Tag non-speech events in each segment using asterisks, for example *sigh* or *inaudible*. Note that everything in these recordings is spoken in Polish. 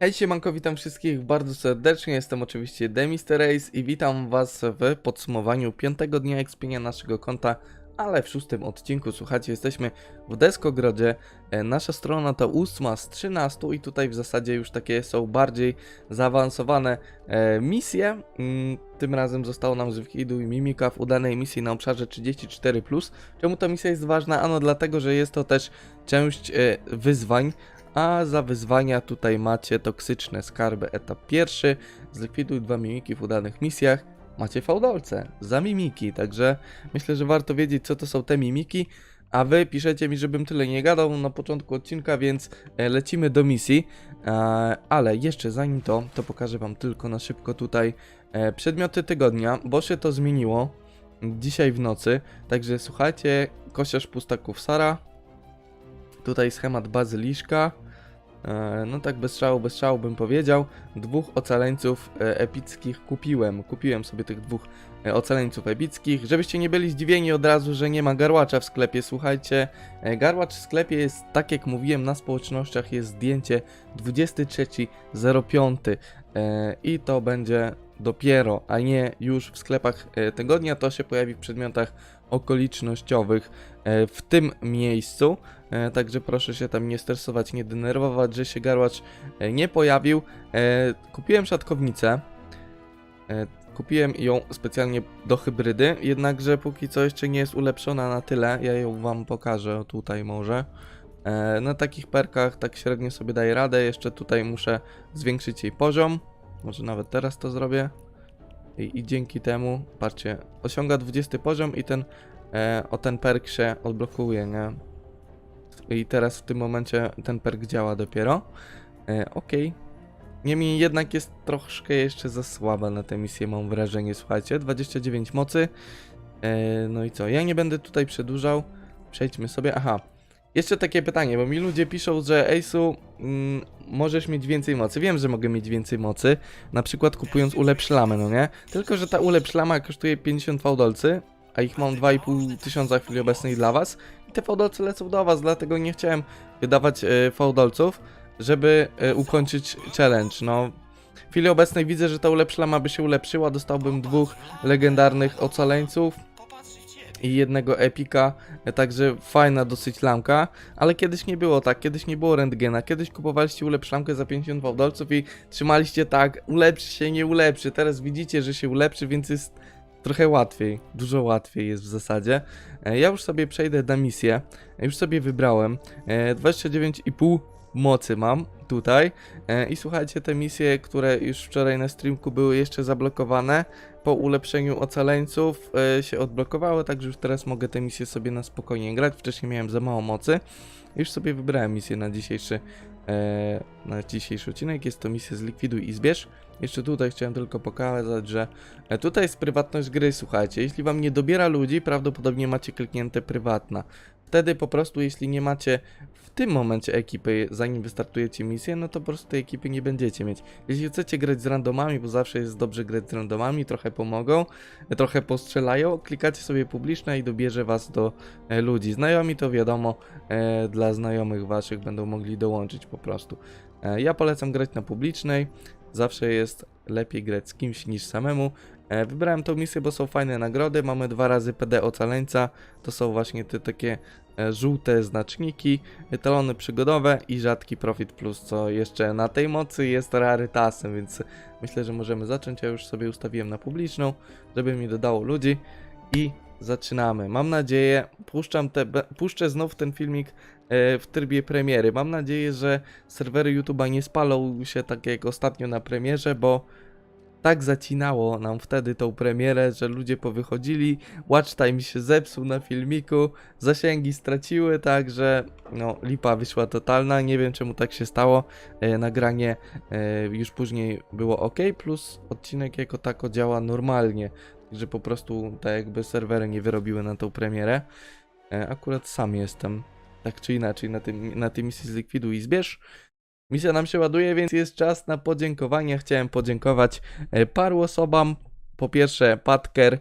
Hej siemanko, witam wszystkich bardzo serdecznie, jestem oczywiście Demister Ace i witam was w podsumowaniu piątego dnia ekspienia naszego konta, ale w szóstym odcinku, słuchajcie, jesteśmy w Deskogrodzie, E, nasza strona to ósma z 13 i tutaj w zasadzie już takie są bardziej zaawansowane e, misje, Mm, tym razem zostało nam z Wikidu i Mimika w udanej misji na obszarze 34+. Czemu ta misja jest ważna? Ano dlatego, że jest to też część e, wyzwań, a za wyzwania tutaj macie toksyczne skarby etap pierwszy, zlikwiduj dwa mimiki w udanych misjach, macie fałdolce za mimiki, także myślę, że warto wiedzieć co to są te mimiki, a wy piszecie mi, żebym tyle nie gadał na początku odcinka, więc e, lecimy do misji, e, ale jeszcze zanim to, to pokażę wam tylko na szybko tutaj e, przedmioty tygodnia, bo się to zmieniło dzisiaj w nocy, także słuchajcie, kosiarz pustaków Sara, tutaj schemat bazyliszka, No tak bez strzału, bez strzału bym powiedział. Dwóch ocaleńców e, epickich kupiłem. Kupiłem sobie tych dwóch e, ocaleńców epickich. Żebyście nie byli zdziwieni od razu, że nie ma garłacza w sklepie. Słuchajcie, e, garłacz w sklepie jest, tak jak mówiłem na społecznościach, jest zdjęcie 23.05 e, i to będzie dopiero, a nie już w sklepach e, tygodnia. To się pojawi w przedmiotach okolicznościowych e, w tym miejscu. E, Także proszę się tam nie stresować, nie denerwować, że się garłacz e, nie pojawił. E, Kupiłem szatkownicę. Kupiłem ją specjalnie do hybrydy, jednakże póki co jeszcze nie jest ulepszona na tyle. Ja ją wam pokażę tutaj może. Na takich perkach tak średnio sobie daję radę. Jeszcze tutaj muszę zwiększyć jej poziom. Może nawet teraz to zrobię. I, i dzięki temu, patrzcie, osiąga 20 poziom i ten e, o ten perk się odblokuje, nie? I teraz w tym momencie ten perk działa dopiero. E, Okej. Niemniej jednak jest troszkę jeszcze za słaba na tę misję, mam wrażenie, słuchajcie. 29 mocy. E, no i co? Ja nie będę tutaj przedłużał. Przejdźmy sobie. Aha. Jeszcze takie pytanie, bo mi ludzie piszą, że Ace'u mm, możesz mieć więcej mocy. Wiem, że mogę mieć więcej mocy, na przykład kupując ulepsz lamę, no nie? Tylko, że ta ulepsz lama kosztuje 50 fałdolcy, a ich mam 2,5 tysiąca w chwili obecnej dla was te fałdolce lecą do was, dlatego nie chciałem wydawać e, fałdolców, żeby e, ukończyć challenge, no. W chwili obecnej widzę, że ta ulepsz lama by się ulepszyła, dostałbym dwóch legendarnych ocaleńców i jednego epika, e, także fajna dosyć lamka, ale kiedyś nie było tak, kiedyś nie było rentgena, kiedyś kupowaliście ulepsz lamkę za 50 fałdolców i trzymaliście tak, ulepszy się, nie ulepszy, teraz widzicie, że się ulepszy, więc jest trochę łatwiej, dużo łatwiej jest w zasadzie. E, Ja już sobie przejdę na misję, E, już sobie wybrałem, E, 29,5 mocy mam tutaj E, i słuchajcie, te misje, które już wczoraj na streamku były jeszcze zablokowane, po ulepszeniu ocaleńców e, się odblokowały, także już teraz mogę te misje sobie na spokojnie grać. Wcześniej miałem za mało mocy. Już sobie wybrałem misję na dzisiejszy, e, na dzisiejszy odcinek. Jest to misja zlikwiduj i zbierz. Jeszcze tutaj chciałem tylko pokazać, że e, tutaj jest prywatność gry, słuchajcie. Jeśli wam nie dobiera ludzi, prawdopodobnie macie kliknięte prywatna. Wtedy po prostu, jeśli nie macie w tym momencie ekipy, zanim wystartujecie misję, no to po prostu tej ekipy nie będziecie mieć. Jeśli chcecie grać z randomami, bo zawsze jest dobrze grać z randomami, trochę pomogą, e, trochę postrzelają, klikacie sobie publiczne i dobierze was do e, ludzi. Znajomi to wiadomo, dla znajomych waszych będą mogli dołączyć po prostu. Ja polecam grać na publicznej, zawsze jest lepiej grać z kimś niż samemu. E, wybrałem tą misję, bo są fajne nagrody, mamy dwa razy PD ocaleńca, to są właśnie te takie e, żółte znaczniki, talony przygodowe i rzadki Profit Plus, co jeszcze na tej mocy jest rarytasem, więc myślę, że możemy zacząć. Ja już sobie ustawiłem na publiczną, żeby mi dodało ludzi i zaczynamy. Mam nadzieję, puszczam te, puszczę znów ten filmik e, w trybie premiery. Mam nadzieję, że serwery YouTube'a nie spalą się tak jak ostatnio na premierze, bo tak zacinało nam wtedy tą premierę, że ludzie powychodzili, watch time się zepsuł na filmiku, zasięgi straciły, także no lipa wyszła totalna, nie wiem czemu tak się stało, e, nagranie e, już później było ok, plus odcinek jako tako działa normalnie, że po prostu tak jakby serwery nie wyrobiły na tą premierę. E, akurat sam jestem, tak czy inaczej, na, tym, na tej misji zlikwiduj i zbierz. Misja nam się ładuje, więc jest czas na podziękowania. Chciałem podziękować e, paru osobom. Po pierwsze, Patker,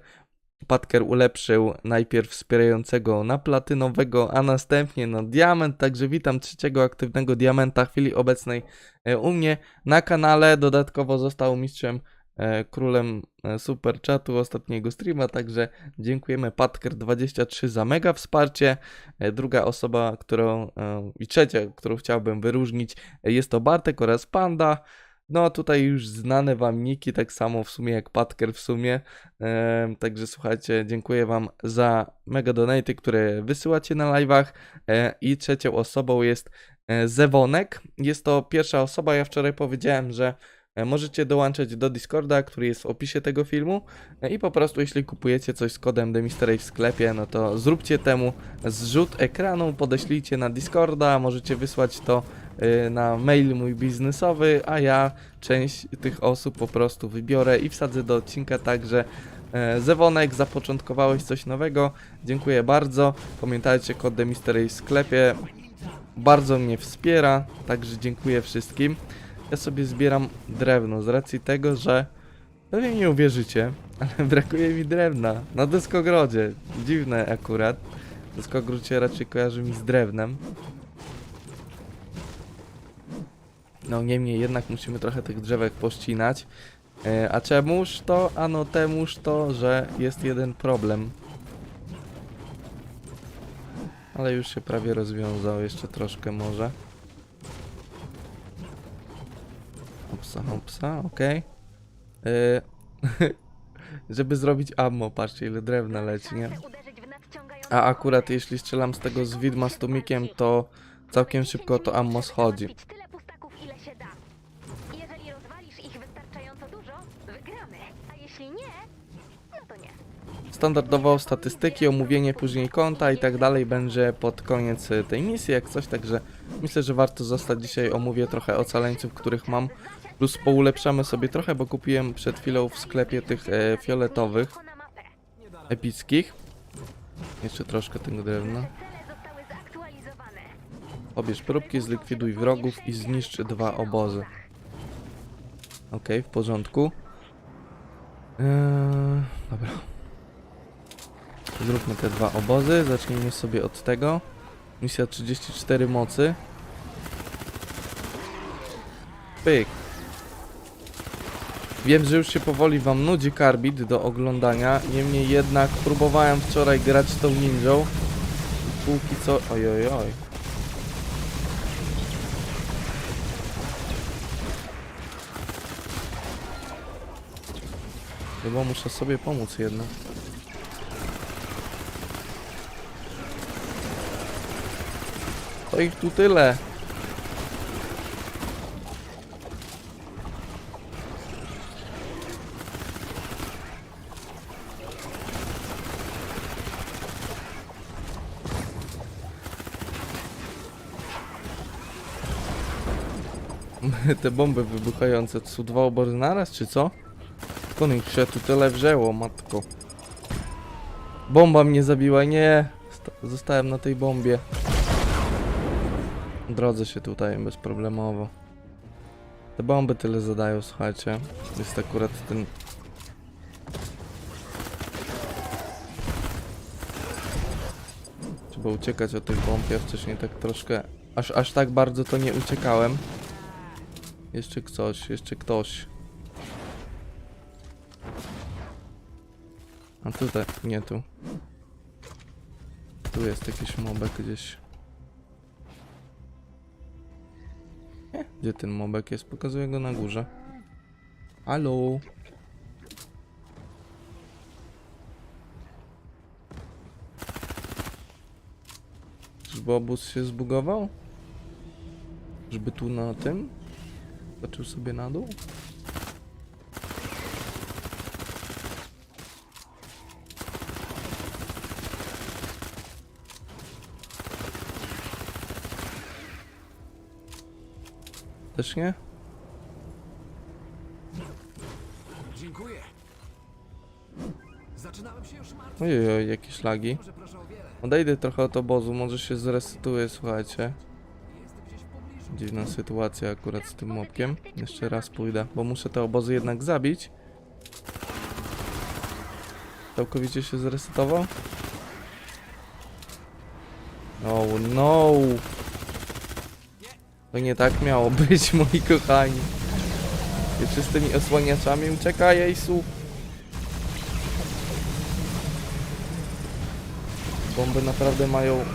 Patker ulepszył najpierw wspierającego na platynowego, a następnie na diament, także witam trzeciego aktywnego diamenta w chwili obecnej e, u mnie na kanale. Dodatkowo został mistrzem, królem e, super czatu ostatniego streama, także dziękujemy Patker23 za mega wsparcie. E, Druga osoba, którą e, i trzecia, którą chciałbym wyróżnić, e, jest to Bartek oraz Panda. No, tutaj już znane wam niki, tak samo w sumie jak Patker w sumie. Także słuchajcie, dziękuję wam za mega donaty, które wysyłacie na live'ach. E, I trzecią osobą jest e, Zewonek. Jest to pierwsza osoba, ja wczoraj powiedziałem, że e, możecie dołączyć do Discorda, który jest w opisie tego filmu. E, I po prostu jeśli kupujecie coś z kodem TheMystery w sklepie, no to zróbcie temu zrzut ekranu, podeślijcie na Discorda, możecie wysłać to y, na mail mój biznesowy, a ja część tych osób po prostu wybiorę i wsadzę do odcinka, także e, Zewonek, zapoczątkowałeś coś nowego, dziękuję bardzo, pamiętajcie kod Mystery w sklepie, bardzo mnie wspiera, także dziękuję wszystkim. Ja sobie zbieram drewno z racji tego, że pewnie nie uwierzycie, *laughs* ale brakuje mi drewna na deskogrodzie, dziwne akurat. Deskogród się raczej kojarzy mi z drewnem. No niemniej jednak musimy trochę tych drzewek pościnać. E, a czemuż to? Ano temuż to, że jest jeden problem. Ale już się prawie rozwiązał, jeszcze troszkę może. Hopsa, hopsa, okej. E, *laughs* Żeby zrobić ammo, patrzcie ile drewna leci, nie? A akurat jeśli strzelam z tego z widma z tumikiem, to całkiem szybko to ammo schodzi. No. Standardowo statystyki, omówienie później konta i tak dalej będzie pod koniec e, tej misji, jak coś, także myślę, że warto zostać dzisiaj, omówię trochę ocaleńców, których mam, plus poulepszamy sobie trochę, bo kupiłem przed chwilą w sklepie tych e, fioletowych, epickich. Jeszcze troszkę tego drewna. Pobierz próbki, zlikwiduj wrogów i zniszcz dwa obozy. Okej, w porządku. Eee, dobra. Zróbmy te dwa obozy. Zacznijmy sobie od tego. Misja 34 mocy. Pyk. Wiem, że już się powoli wam nudzi karbit do oglądania. Niemniej jednak próbowałem wczoraj grać tą ninją. Póki co... Oj, oj, oj. Chyba muszę sobie pomóc jednak. To ich tu tyle. *laughs* Te bomby wybuchające, to są dwa obozy naraz, czy co? Skąd ich się tu tyle wzięło, matko? Bomba mnie zabiła, nie! Sta- Zostałem na tej bombie. Drodze się tutaj bezproblemowo. Te bomby tyle zadają, słuchajcie. Jest akurat ten... Trzeba uciekać od tych bomb, ja wcześniej tak troszkę... Aż, aż tak bardzo to nie uciekałem. Jeszcze ktoś, jeszcze ktoś. A tutaj, nie tu. Tu jest jakiś mobek gdzieś. Nie, gdzie ten mobek jest? Pokazuję go na górze. Halo? Czyżby obóz się zbugował? Żeby tu na tym? Patrzył sobie na dół? Też nie? Dziękuję. Zaczynałem się już martwić. Ojej, jakieś lagi. Odejdę trochę od obozu, może się zresetuje, słuchajcie. Dziwna sytuacja akurat z tym mopkiem. Jeszcze raz pójdę, bo muszę te obozy jednak zabić. Całkowicie się zresetował? Oh no! To nie tak miało być, *laughs* moi kochani. Jeszcze z tymi osłaniaczami uciekaj, Ejsu. Bomby naprawdę mają...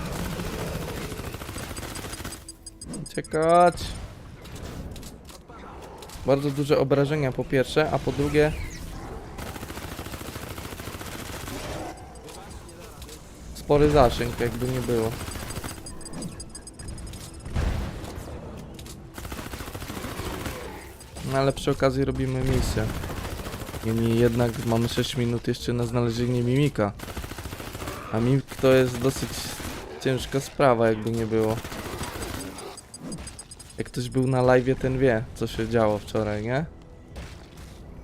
Uciekać. Bardzo duże obrażenia po pierwsze, a po drugie... Spory zasięg, jakby nie było. No ale przy okazji robimy misję. Niemniej jednak mamy 6 minut jeszcze na znalezienie mimika. A mimik to jest dosyć ciężka sprawa, jakby nie było. Jak ktoś był na live, ten wie, co się działo wczoraj, nie?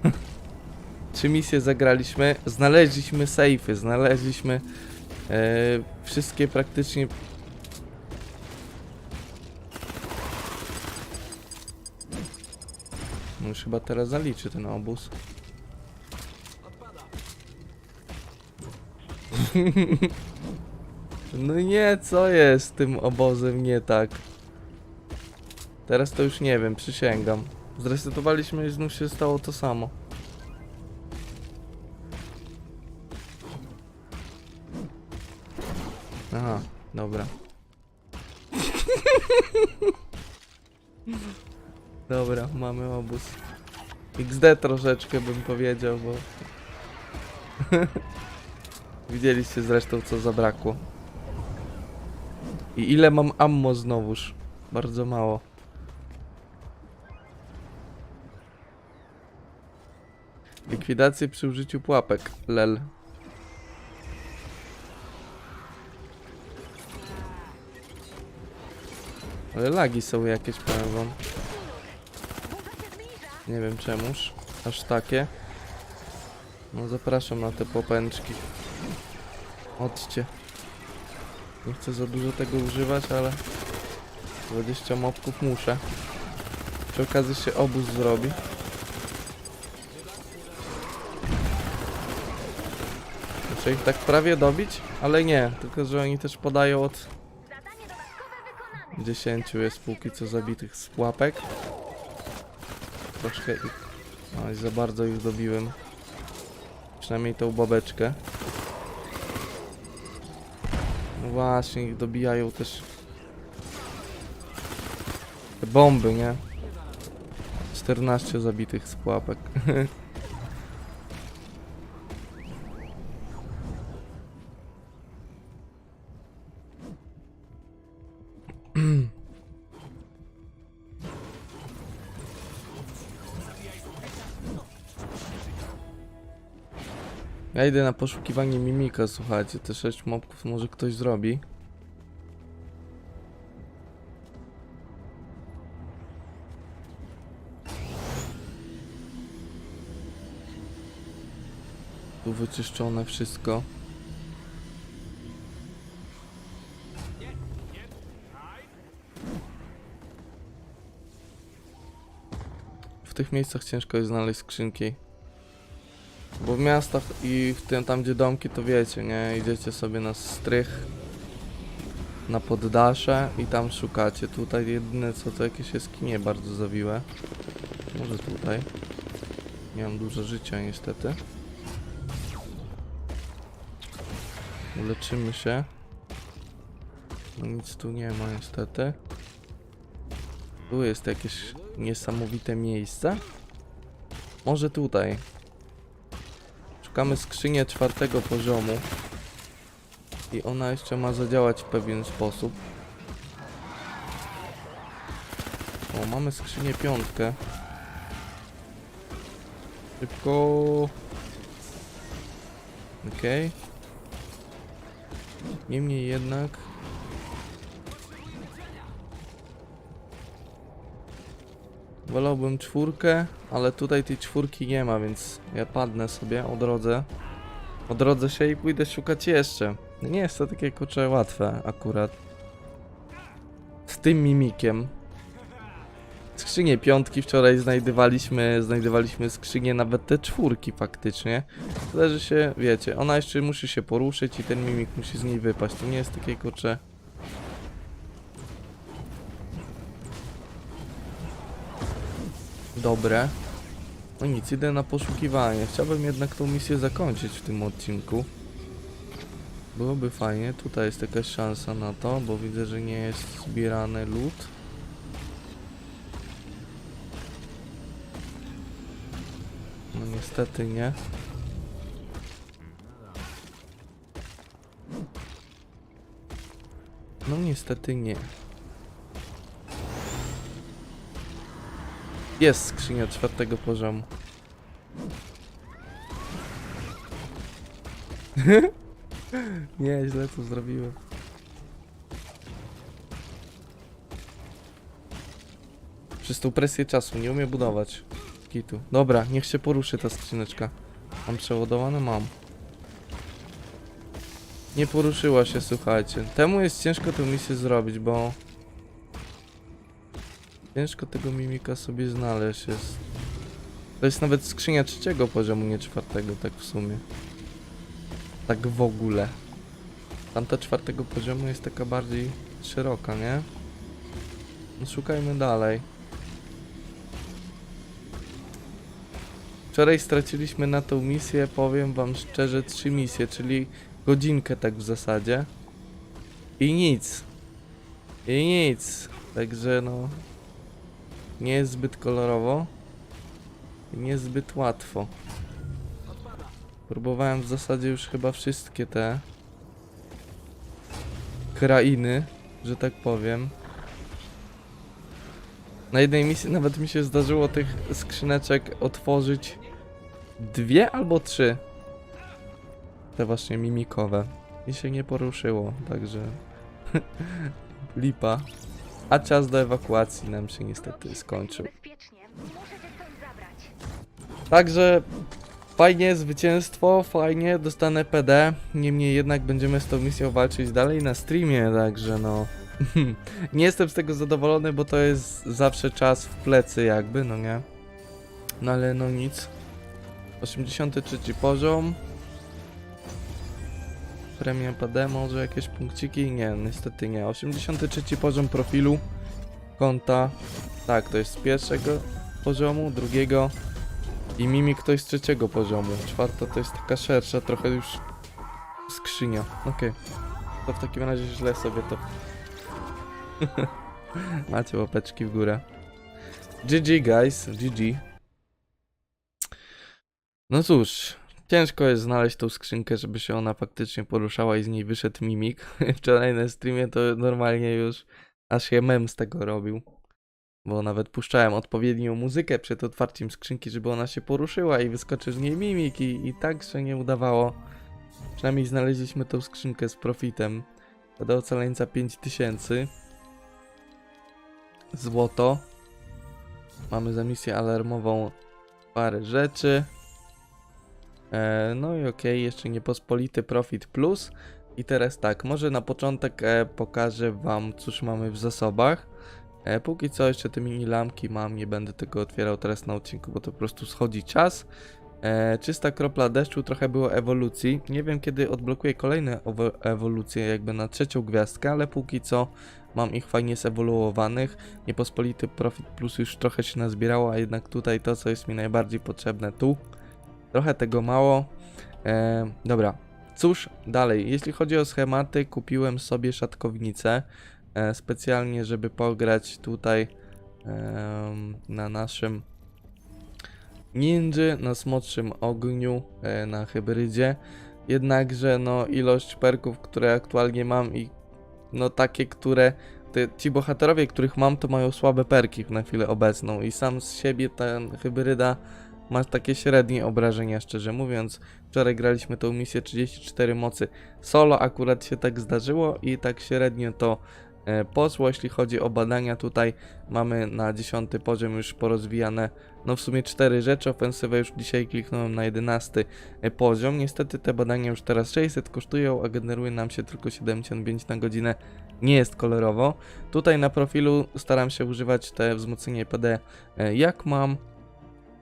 *laughs* Trzy misje zagraliśmy, znaleźliśmy sejfy, znaleźliśmy e, wszystkie praktycznie No już chyba teraz zaliczy ten obóz. *laughs* no nie, co jest z tym obozem nie tak? Teraz to już nie wiem, przysięgam. Zresetowaliśmy i znów się stało to samo. Aha, dobra. *laughs* Dobra, mamy obóz. XD troszeczkę bym powiedział, bo... *laughs* Widzieliście zresztą co zabrakło. I ile mam ammo znowuż? Bardzo mało. Likwidację przy użyciu pułapek. Lel. Ale lagi są jakieś, powiem wam. Nie wiem czemuż. Aż takie. No zapraszam na te popęczki. Chodźcie. Nie chcę za dużo tego używać, ale 20 mopków muszę. Przy okazji się obóz zrobi. Muszę ich tak prawie dobić, ale nie, tylko że oni też podają od Zadanie dodatkowe wykonane. 10 jest póki co zabitych z pułapek. Troszkę ich... Oj, za bardzo ich dobiłem. Przynajmniej tą babeczkę. No właśnie, ich dobijają też... Te bomby, nie? 14 zabitych z pułapek. *laughs* Ja idę na poszukiwanie mimika, słuchajcie, te 6 mobków może ktoś zrobi. Tu wyczyszczone wszystko. W tych miejscach ciężko jest znaleźć skrzynki. Bo w miastach i w tym tam gdzie domki to wiecie, nie? Idziecie sobie na strych na poddasze i tam szukacie. Tutaj jedyne co to jakieś jaskinie bardzo zawiłe. Może tutaj. Nie mam dużo życia niestety. Uleczymy się. No nic tu nie ma niestety. Tu jest jakieś niesamowite miejsce. Może tutaj. Szukamy skrzynię czwartego poziomu. I ona jeszcze ma zadziałać w pewien sposób. O, mamy skrzynię piątkę. Szybko. Okej. Niemniej jednak. Wolałbym czwórkę, ale tutaj tej czwórki nie ma, więc ja padnę sobie, odrodzę. Odrodzę się i pójdę szukać jeszcze. Nie jest to takie kurczę łatwe akurat. Z tym mimikiem. skrzynie piątki wczoraj znajdywaliśmy, znajdywaliśmy skrzynie nawet te czwórki faktycznie. Tyle, że się, wiecie, ona jeszcze musi się poruszyć i ten mimik musi z niej wypaść. To nie jest takie kurcze. Dobre. No nic, idę na poszukiwanie. Chciałbym jednak tą misję zakończyć w tym odcinku. Byłoby fajnie. Tutaj jest jakaś szansa na to, bo widzę, że nie jest zbierany lód. No niestety nie. No niestety nie. Jest skrzynia czwartego poziomu. *laughs* nie, źle to zrobiłem. Przez tą presję czasu nie umiem budować. Kitu. Dobra, niech się poruszy ta skrzyneczka. Mam przeładowane? Mam. Nie poruszyła się, słuchajcie. Temu jest ciężko tę misję zrobić, bo... Ciężko tego mimika sobie znaleźć jest. To jest nawet skrzynia trzeciego poziomu, nie czwartego, tak w sumie. Tak w ogóle. Tamta czwartego poziomu jest taka bardziej szeroka, nie? No szukajmy dalej. Wczoraj straciliśmy na tą misję, powiem wam szczerze, trzy misje, czyli godzinkę tak w zasadzie. I nic. I nic. Także no... Nie jest zbyt kolorowo. Nie jest zbyt łatwo. Próbowałem w zasadzie już chyba wszystkie te krainy, że tak powiem. Na jednej misji nawet mi się zdarzyło tych skrzyneczek otworzyć dwie albo trzy. Te właśnie mimikowe. I się nie poruszyło, także *laughs* lipa. A czas do ewakuacji nam się niestety skończył. Także fajnie, zwycięstwo, fajnie, dostanę PD. Niemniej jednak będziemy z tą misją walczyć dalej na streamie, także no. *laughs* nie jestem z tego zadowolony, bo to jest zawsze czas w plecy, jakby, no nie. No ale no nic. 83 poziom. Premia PD, może jakieś punkciki? Nie, niestety nie. 83 poziom profilu konta. Tak, to jest z pierwszego poziomu, drugiego. I mimik to jest trzeciego poziomu. Czwarta to jest taka szersza, trochę już skrzynia. Okej. To w takim razie źle sobie to. *laughs* Macie łapeczki w górę. GG guys, GG. No cóż, ciężko jest znaleźć tą skrzynkę, żeby się ona faktycznie poruszała i z niej wyszedł mimik. *laughs* Wczoraj na streamie to normalnie już aż się mem z tego robił. Bo nawet puszczałem odpowiednią muzykę przed otwarciem skrzynki, żeby ona się poruszyła i wyskoczył z niej mimik i, i tak się nie udawało. Przynajmniej znaleźliśmy tą skrzynkę z profitem. Do ocaleńca 5000. Złoto. Mamy za misję alarmową parę rzeczy. E, no i okej, jeszcze niepospolity profit plus. I teraz tak, może na początek e, pokażę wam, cóż mamy w zasobach. E, póki co jeszcze te mini lampki mam, nie będę tego otwierał teraz na odcinku, bo to po prostu schodzi czas. Czysta kropla deszczu, trochę było ewolucji. Nie wiem kiedy odblokuję kolejne ewolucje, jakby na trzecią gwiazdkę, ale póki co mam ich fajnie zewoluowanych. Niepospolity Profit Plus już trochę się nazbierało, a jednak tutaj to, co jest mi najbardziej potrzebne tu. Trochę tego mało. E, dobra, cóż dalej. Jeśli chodzi o schematy, kupiłem sobie szatkownicę e, specjalnie, żeby pograć tutaj em, na naszym ninja, na smoczym ogniu, e, na hybrydzie. Jednakże no ilość perków, które aktualnie mam i no takie, które te, ci bohaterowie, których mam, to mają słabe perki na chwilę obecną i sam z siebie ten hybryda ma takie średnie obrażenia, szczerze mówiąc. Wczoraj graliśmy tą misję 34 mocy solo, akurat się tak zdarzyło i tak średnio to e, poszło. Jeśli chodzi o badania, tutaj mamy na 10 poziom już porozwijane, no w sumie 4 rzeczy. Ofensywę już dzisiaj kliknąłem na 11 e, poziom. Niestety te badania już teraz 600 kosztują, a generuje nam się tylko 75 na godzinę nie jest kolorowo. Tutaj na profilu staram się używać te wzmocnienie PD e, jak mam.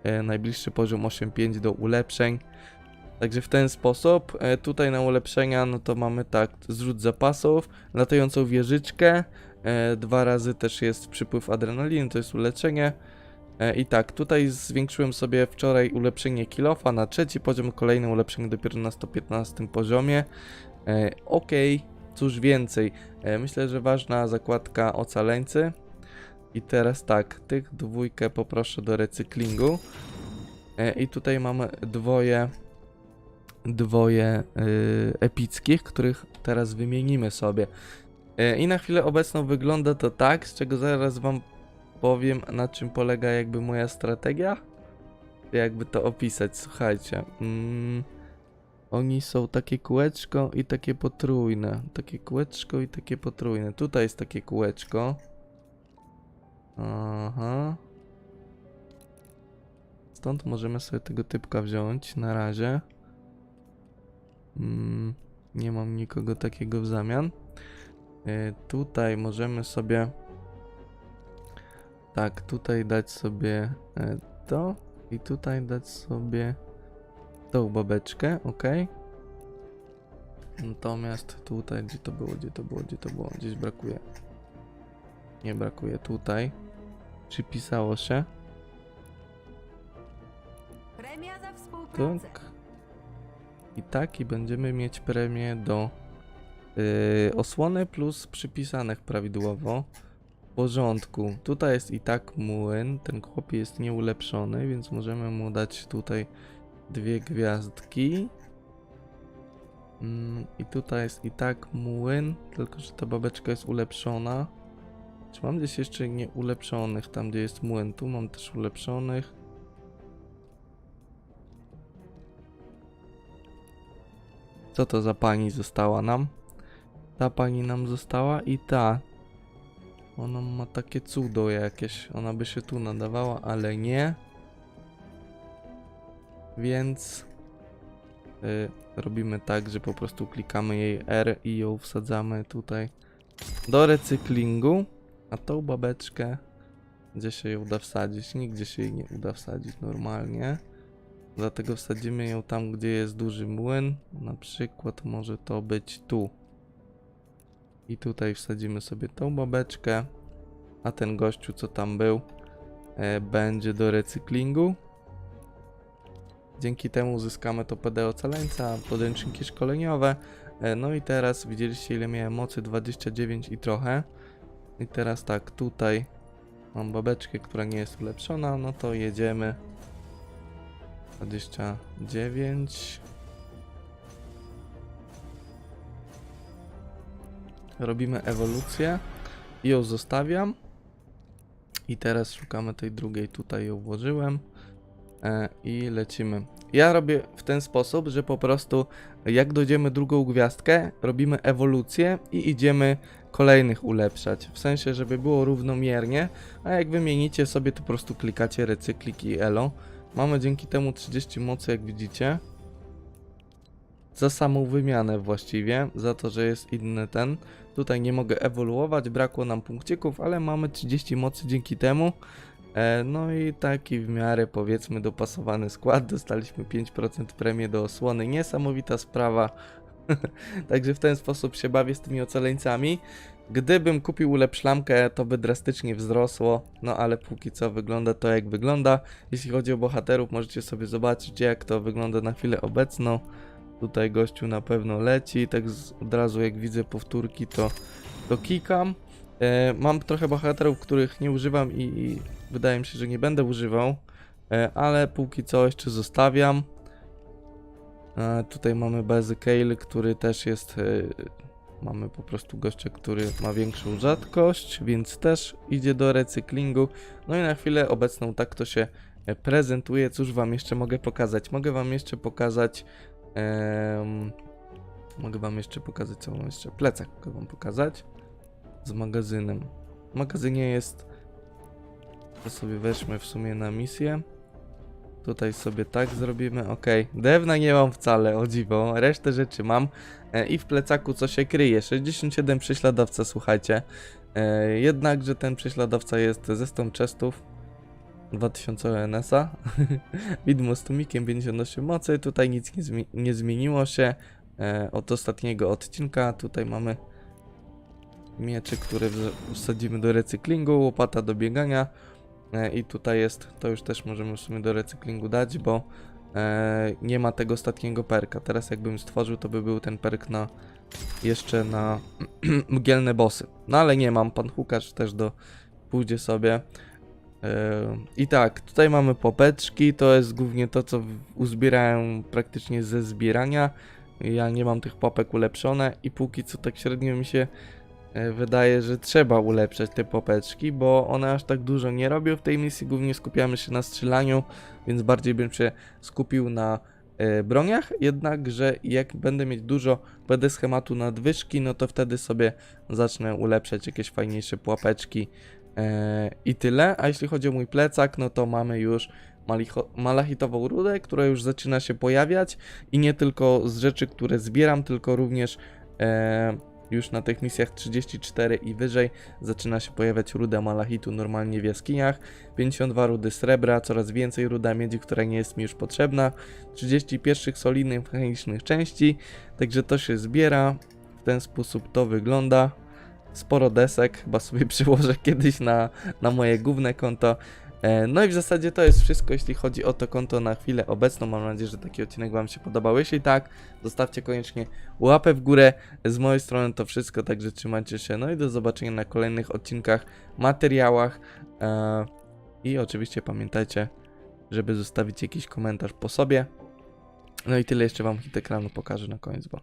E, najbliższy poziom 8.5 do ulepszeń. Także w ten sposób. E, tutaj na ulepszenia no to mamy tak, zrzut zapasów, latającą wieżyczkę. E, dwa razy też jest przypływ adrenaliny, to jest uleczenie. I tak, tutaj zwiększyłem sobie wczoraj ulepszenie kilofa na trzeci poziom, kolejne ulepszenie dopiero na 115 poziomie. Okej, cóż więcej. Myślę, że ważna zakładka ocaleńcy. I teraz tak, tych dwójkę poproszę do recyklingu. E, I tutaj mamy dwoje, dwoje y, epickich, których teraz wymienimy sobie. E, I na chwilę obecną wygląda to tak, z czego zaraz wam powiem na czym polega jakby moja strategia. Jakby to opisać, słuchajcie. Mm, oni są takie kółeczko i takie potrójne. Takie kółeczko i takie potrójne. Tutaj jest takie kółeczko. Aha. Stąd możemy sobie tego typka wziąć na razie. Mm, nie mam nikogo takiego w zamian. Y, tutaj możemy sobie tak, tutaj dać sobie e, to i tutaj dać sobie tą babeczkę, ok. Natomiast tutaj, gdzie to było, gdzie to było, gdzie to było, gdzieś brakuje. Nie brakuje tutaj. Przypisało się. Premia za współpracę. Tak. I tak, i będziemy mieć premię do yy, osłony plus przypisanych prawidłowo. W porządku. Tutaj jest i tak młyn. Ten chłop jest nieulepszony, więc możemy mu dać tutaj dwie gwiazdki. Mm, I tutaj jest i tak młyn, tylko że ta babeczka jest ulepszona. Czy mam gdzieś jeszcze nieulepszonych, tam gdzie jest młyn? Tu mam też ulepszonych. Co to za pani została nam? Ta pani nam została i ta. Ona ma takie cudo jakieś. Ona by się tu nadawała, ale nie. Więc y, robimy tak, że po prostu klikamy jej R i ją wsadzamy tutaj do recyklingu. A tą babeczkę, gdzie się ją uda wsadzić? Nigdzie się jej nie uda wsadzić normalnie. Dlatego wsadzimy ją tam, gdzie jest duży młyn. Na przykład może to być tu. I tutaj wsadzimy sobie tą babeczkę. A ten gościu, co tam był, e, będzie do recyklingu. Dzięki temu uzyskamy to PD ocaleńca, podręczniki szkoleniowe. E, no i teraz widzieliście ile miałem mocy, 29 i trochę. I teraz tak, tutaj mam babeczkę, która nie jest ulepszona, no to jedziemy. 29. Robimy ewolucję i ją zostawiam. I teraz szukamy tej drugiej, tutaj ją włożyłem e, i lecimy. Ja robię w ten sposób, że po prostu jak dojdziemy drugą gwiazdkę, robimy ewolucję i idziemy kolejnych ulepszać. W sensie, żeby było równomiernie, a jak wymienicie sobie, to po prostu klikacie recyklik i elo. Mamy dzięki temu 30 mocy, jak widzicie. Za samą wymianę właściwie, za to, że jest inny ten. Tutaj nie mogę ewoluować, brakło nam punkcików, ale mamy 30 mocy dzięki temu. E, no i taki w miarę powiedzmy dopasowany skład. Dostaliśmy 5% premii do osłony. Niesamowita sprawa. *laughs* Także w ten sposób się bawię z tymi ocaleńcami. Gdybym kupił ulepszlamkę, to by drastycznie wzrosło. No ale póki co wygląda to jak wygląda. Jeśli chodzi o bohaterów, możecie sobie zobaczyć jak to wygląda na chwilę obecną. Tutaj gościu na pewno leci, tak od razu jak widzę powtórki to, to kikam. E, mam trochę bohaterów, których nie używam i, i wydaje mi się, że nie będę używał, e, ale póki co jeszcze zostawiam. E, tutaj mamy Bezy Kale, który też jest... E, mamy po prostu gościa, który ma większą rzadkość, więc też idzie do recyklingu. No i na chwilę obecną tak to się e, prezentuje. Cóż wam jeszcze mogę pokazać? Mogę wam jeszcze pokazać Em, mogę wam jeszcze pokazać, co mam jeszcze. Plecak mogę wam pokazać. Z magazynem. W magazynie jest. To sobie weźmy w sumie na misję. Tutaj sobie tak zrobimy, ok. Dewna nie mam wcale, o dziwo, resztę rzeczy mam. E, I w plecaku co się kryje? 67 prześladowca, słuchajcie. E, jednakże ten prześladowca jest ze stąd chestów 2000 ONS-a. Widmo z tumikiem 58 mocy, tutaj nic nie, zmi- nie zmieniło się e, od ostatniego odcinka. Tutaj mamy miecze, które wsadzimy do recyklingu, łopata do biegania. E, I tutaj jest, to już też możemy w sumie do recyklingu dać, bo e, nie ma tego ostatniego perka. Teraz jakbym stworzył, to by był ten perk na jeszcze na *clears throat* mgielne bossy. No ale nie mam, pan Hukasz też do pójdzie sobie. E, I tak, tutaj mamy popeczki, to jest głównie to, co uzbierałem praktycznie ze zbierania. Ja nie mam tych popek ulepszone i póki co tak średnio mi się wydaje, że trzeba ulepszać te popeczki, bo one aż tak dużo nie robią w tej misji. Głównie skupiamy się na strzelaniu, więc bardziej bym się skupił na e, broniach. Jednakże jak będę mieć dużo PD schematu nadwyżki, no to wtedy sobie zacznę ulepszać jakieś fajniejsze pułapeczki e, i tyle. A jeśli chodzi o mój plecak, no to mamy już malachitową rudę, która już zaczyna się pojawiać i nie tylko z rzeczy, które zbieram, tylko również e, już na tych misjach 34 i wyżej zaczyna się pojawiać ruda malachitu normalnie w jaskiniach, 52 rudy srebra, coraz więcej ruda miedzi, która nie jest mi już potrzebna, 30 pierwszych solidnych mechanicznych części, także to się zbiera, w ten sposób to wygląda. Sporo desek, chyba sobie *laughs* przyłożę kiedyś na, na moje główne konto. E, No i w zasadzie to jest wszystko, jeśli chodzi o to konto na chwilę obecną. Mam nadzieję, że taki odcinek Wam się podobał. Jeśli tak, zostawcie koniecznie łapę w górę. Z mojej strony to wszystko, także trzymajcie się. No i do zobaczenia na kolejnych odcinkach, materiałach. E, I oczywiście pamiętajcie, żeby zostawić jakiś komentarz po sobie. No i tyle jeszcze Wam hit ekranu pokażę na koniec, bo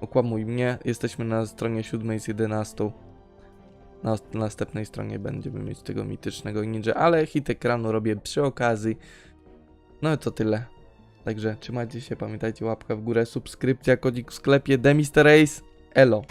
okłamuj mnie. Jesteśmy na stronie 7 z 11. Na na następnej stronie będziemy mieć tego mitycznego ninja, ale hit ekranu robię przy okazji. No i to tyle. Także trzymajcie się, pamiętajcie łapka w górę, subskrypcja, kodzik w sklepie Demister Ace. Elo.